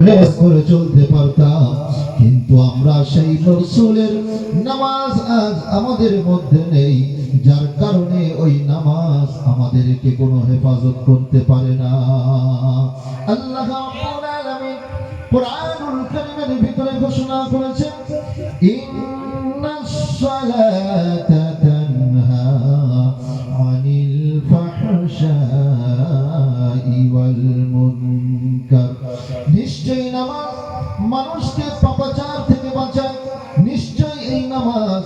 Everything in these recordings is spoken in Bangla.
রেস করে চলতে পারতাম। কিন্তু আমরা সেই রসুলের নামাজ আজ আমাদের মধ্যে নেই। যার কারণে ওই নামাজ আমাদেরকে কোনো হেফাজত করতে পারে না। আল্লাহ কোরআনুল কারীমের ভিতরে ঘোষণা করেছেন মুনকার নিশ্চয়ই নামাজ মানুষকে পাপাচার থেকে বাঁচায়। নিশ্চয়ই এই নামাজ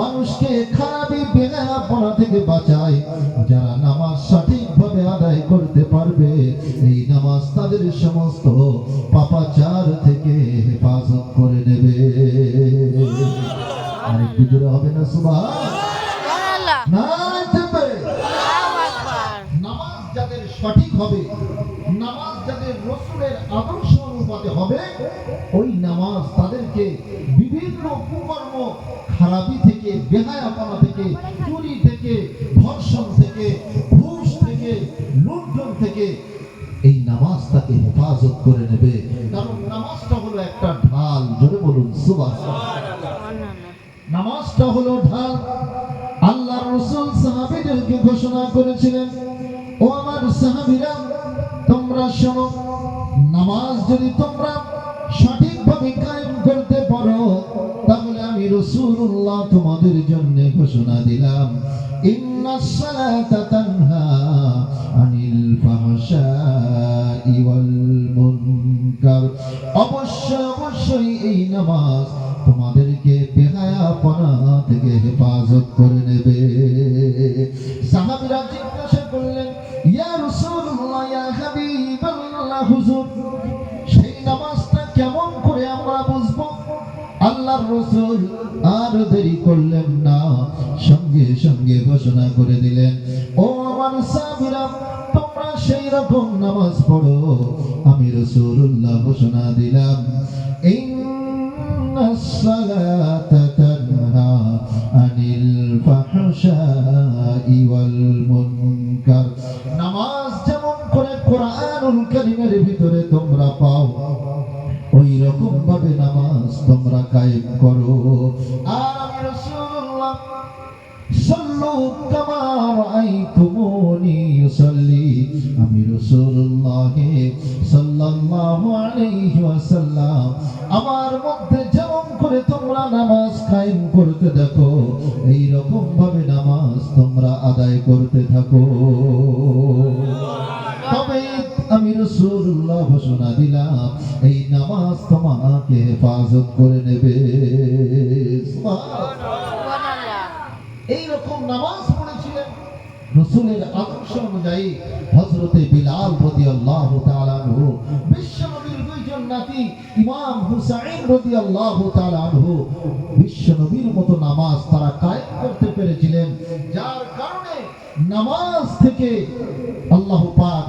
মানুষকে খারাপি বেগাপনা থেকে বাঁচায়। যারা নামাজ সঠিকভাবে আদায় করতে পারবে এই নামাজ তাদের সমস্ত পাপাচার থেকে হেফাজত করে নেবে। আরেকটু জোরে হবে না সুবাহ না নামাজ যাদের সঠিক হবে নামাজ যাদের রসুলের আদর্শ অনুপাতে হবে ওই নামাজ তাদেরকে বিভিন্ন কুকর্ম খারাপি থেকে বেহায়াপনা থেকে, চুরি থেকে, ধর্ষণ থেকে, ঘুষ থেকে, লুণ্ঠন থেকে, এই নামাজ তাকে হেফাজত করে নেবে। কারণ নামাজটা হলো একটা ঢাল, জোরে বলুন সুবাস নামাজটা হলো ঢাল। আল্লাহ রসুল সাহাবীদেরকে ঘোষণা করেছিলেন, ও আমার সাহাবীরা, তোমরা শোনো, নামাজ যদি তোমরা আমি রসুল্লাহ তোমাদের জন্য ঘোষণা দিলাম। অবশ্যই এই নামাজ তোমাদেরকে থেকে হেফাজত করে নেবে। জিজ্ঞাসা করলেন, ইয়া আল্লাহ রসুল আর দেরি করলেন না। সঙ্গে সঙ্গে ঘোষণা করে দিলেন, ও আমার সাবিরা তোমরা সেই রকম নামাজ পড়ো। আমি রসুল্লাহ ঘোষণা দিলাম নামাজ যেমন করে কোরআনুল কারিমের ভিতরে তোমরা পাও ওই রকম ভাবে নামাজ তোমরা কায়েম করো। আর আমি আমার মধ্যে যেমন করে তোমরা নামাজ কায়েম করতে দেখো এই রকম ভাবে নামাজ তোমরা আদায় করতে থাকো। তবে আমি রসুল্লাহ ঘোষণা দিলাম, এই নামাজ তোমাকে হেফাজত করে নেবে। সুবহানাল্লাহ। এই রকম নামাজ পড়েছিলেন। রসুলের আদর্শ অনুযায়ী হজরতে বিলাল রদি আল্লাহ বিশ্বনবীর দুইজন নাতি ইমাম হুসাইন রদি আল্লাহ বিশ্বনবীর মতো নামাজ তারা কায়েম করতে পেরেছিলেন, যার কারণে নামাজ থেকে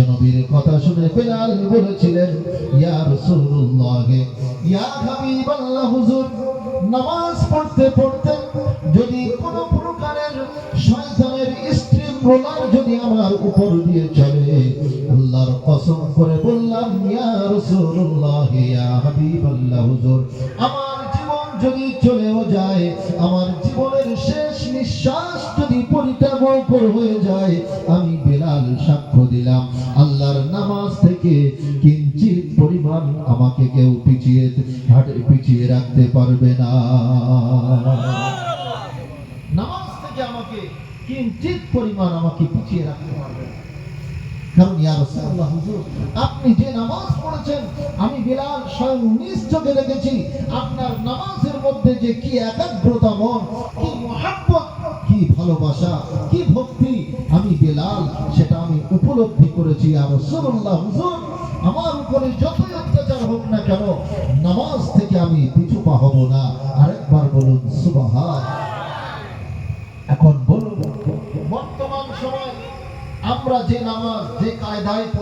বিশ্বনবীর কথা শুনে বেলাল বলেছিলেন, ইয়া রাসূলুল্লাহ, ইয়া হাবিবাল্লাহ, হুজুর, নামাজ পড়তে পড়তে যদি কোনো প্রকারের শয়তানের স্ট্রিম রোলার যদি আমার উপর দিয়ে চলে, আল্লাহর কসম করে বললাম, ইয়া রাসূলুল্লাহ, ইয়া হাবিবাল্লাহ, হুজুর, আমার যদি চলেও যায়, আমার জীবনের শেষ নিঃশ্বাস যদি পরিত্যাগ হয়ে যায়, আমি বেলাল সাক্ষ্য দিলাম, আল্লাহর নামাজ থেকে কিঞ্চিত পরিমাণ আমাকে কেউ পিছিয়ে পিছিয়ে রাখতে পারবে না। নামাজ থেকে আমাকে কিঞ্চিত পরিমাণ আমাকে পিছিয়ে রাখতে পারবে না। কারণ, ইয়া রাসূলুল্লাহ, হুজুর, আপনি যে নামাজ পড়েছেন বিলাল স্বয়ং নিজ চোখে দেখেছি, আপনার নামাজের মধ্যে যে কি একাগ্রতা মন, কি মহাব্বত, কি ভালোবাসা, কি ভক্তি। আমি বেলাল, সেটা আমি উপলব্ধি করেছি আর রাসূলুল্লাহ, হুজুর, আমার উপরে যতই অত্যাচার হোক না কেন, নামাজ থেকে আমি পিছু পা হব না। আরেকবার বলুন, সুবাহান। এখন বলুন, বর্তমান সময় আমরা যে নামাজ, যে কায়দায়